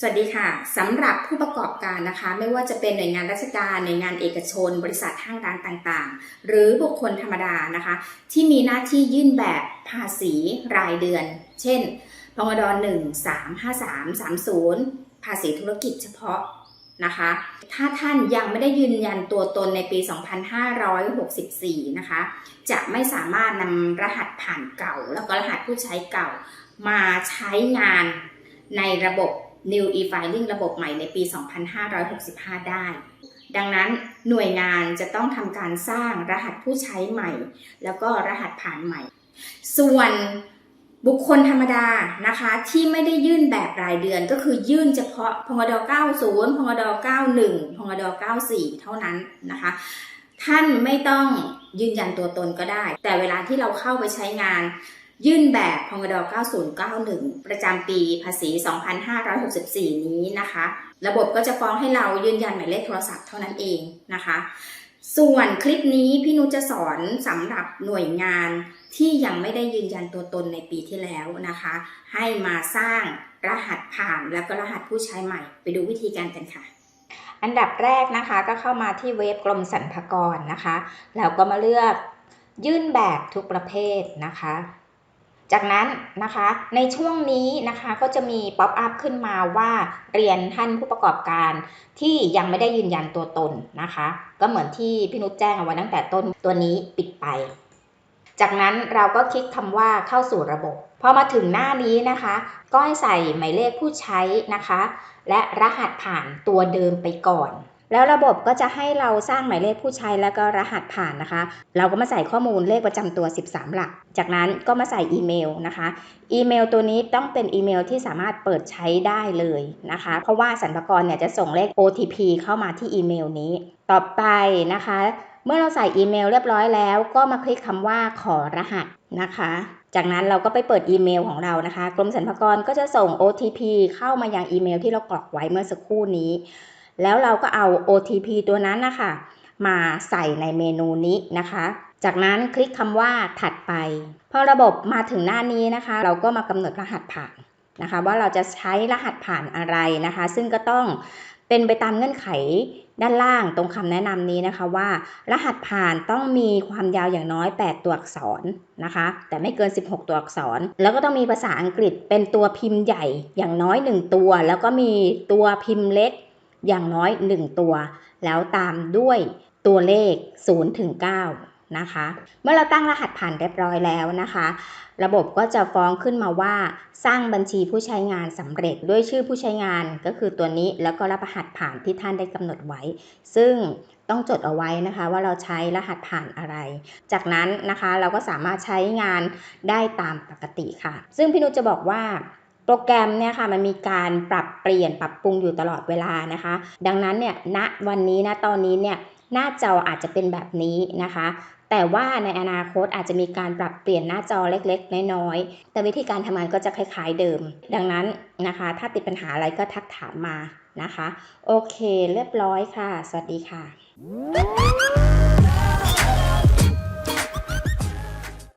สวัสดีค่ะสำหรับผู้ประกอบการนะคะ ไม่ว่าจะเป็นหน่วยงานราชการหน่วยงานเอกชน บริษัทห้างร้านต่างๆ หรือบุคคลธรรมดานะคะ ที่มีหน้าที่ยื่นแบบภาษีรายเดือน เช่นพงด1 3 5 3 3 0 ภาษีธุรกิจเฉพาะนะคะ ถ้าท่านยังไม่ได้ยืนยันตัวตนในปี 2564 นะคะ จะไม่สามารถนำรหัสผ่านเก่า แล้วก็รหัสผู้ใช้เก่ามาใช้งานในระบบ New e-filing ระบบใหม่ในปี 2565 ได้ ดังนั้นหน่วยงานจะต้องทำการสร้างรหัสผู้ใช้ใหม่ แล้วก็รหัสผ่านใหม่ ส่วนบุคคลธรรมดานะคะที่ไม่ได้ยื่นแบบรายเดือนก็คือยื่นเฉพาะพงด90พงด91พงด94 เท่านั้นนะคะ ท่านไม่ต้องยืนยันตัวตนก็ได้ แต่เวลาที่เราเข้าไปใช้งาน ยื่นแบบพงด9091 ประจำปีภาษี 2564 นี้นะคะ ระบบก็จะฟ้องให้เรายืนยันหมายเลขโทรศัพท์เท่านั้นเองนะคะ ส่วนคลิปนี้พี่นุจะสอนสำหรับหน่วยงานที่ยังไม่ได้ยืนยันตัวตนในปีที่แล้วนะคะ ให้มาสร้างรหัสผ่านแล้วก็รหัสผู้ใช้ใหม่ ไปดูวิธีการกันค่ะอันดับแรกนะคะก็เข้ามาที่เว็บกรมสรรพากรนะคะ แล้วก็มาเลือกยื่นแบบทุกประเภทนะคะ จากนั้นนะคะในช่วงนี้นะคะก็จะมีป๊อปอัพขึ้นมาว่าเรียนท่านผู้ประกอบการที่ยังไม่ได้ยืนยันตัวตนนะคะ ก็เหมือนที่พี่นุชแจ้งเอาไว้ตั้งแต่ต้นตัวนี้ปิดไป จากนั้นเราก็คลิกคำว่าเข้าสู่ระบบพอมาถึงหน้านี้นะคะ ก็ให้ใส่หมายเลขผู้ใช้นะคะ และรหัสผ่านตัวเดิมไปก่อน แล้วระบบก็จะให้เราสร้างหมายเลขผู้ใช้แล้วก็รหัสผ่านนะคะ เราก็มาใส่ข้อมูลเลขประจำตัว 13 หลัก จากนั้นก็มาใส่อีเมลนะคะ อีเมลตัวนี้ต้องเป็นอีเมลที่สามารถเปิดใช้ได้เลยนะคะ เพราะว่าสรรพากรเนี่ยจะส่งเลข OTP เข้ามาที่อีเมลนี้ ต่อไปนะคะ เมื่อเราใส่อีเมลเรียบร้อยแล้ว ก็มาคลิกคำว่าขอรหัสนะคะ จากนั้นเราก็ไปเปิดอีเมลของเรานะคะ กรมสรรพากรก็จะส่ง OTP เข้ามายังอีเมลที่เรากรอกไว้เมื่อสักครู่นี้ แล้วเราก็เอา OTP ตัวนั้นนะคะมาใส่ในเมนูนี้นะคะ จากนั้นคลิกคำว่าถัดไป พอระบบมาถึงหน้านี้นะคะ เราก็มากำหนดรหัสผ่านนะคะ ว่าเราจะใช้รหัสผ่านอะไรนะคะ ซึ่งก็ต้องเป็นไปตามเงื่อนไขด้านล่างตรงคำแนะนำนี้นะคะว่า รหัสผ่านต้องมีความยาวอย่างน้อย 8 ตัวอักษรนะคะ แต่ไม่เกิน 16 ตัวอักษร แล้วก็ต้องมีภาษาอังกฤษเป็นตัวพิมพ์ใหญ่อย่างน้อย 1 ตัว แล้วก็มีตัวพิมพ์เล็ก อย่างน้อย 1 ตัว แล้วตามด้วยตัวเลข0ถึง9นะคะ เมื่อเราตั้งรหัสผ่านเรียบร้อยแล้วนะคะ ระบบก็จะฟ้องขึ้นมาว่า สร้างบัญชีผู้ใช้งานสำเร็จด้วยชื่อผู้ใช้งานก็คือตัวนี้แล้วก็รหัสผ่านที่ท่านได้กำหนดไว้ ซึ่งต้องจดเอาไว้นะคะว่าเราใช้รหัสผ่านอะไร จากนั้นนะคะเราก็สามารถใช้งานได้ตามปกติค่ะ ซึ่งพี่นุชจะบอกว่า โปรแกรมเนี่ยค่ะมันมีการปรับเปลี่ยนปรับปรุงอยู่ตลอดเวลานะคะ ดังนั้นเนี่ยณวันนี้นะตอนนี้เนี่ยหน้าจออาจจะเป็นแบบนี้นะคะ แต่ว่าในอนาคตอาจจะมีการปรับเปลี่ยนหน้าจอเล็กๆ น้อยๆ แต่วิธีการทำงานก็จะคล้ายๆเดิม ดังนั้นนะคะ ถ้าติดปัญหาอะไรก็ทักถามมานะคะ โอเคเรียบร้อยค่ะ สวัสดีค่ะ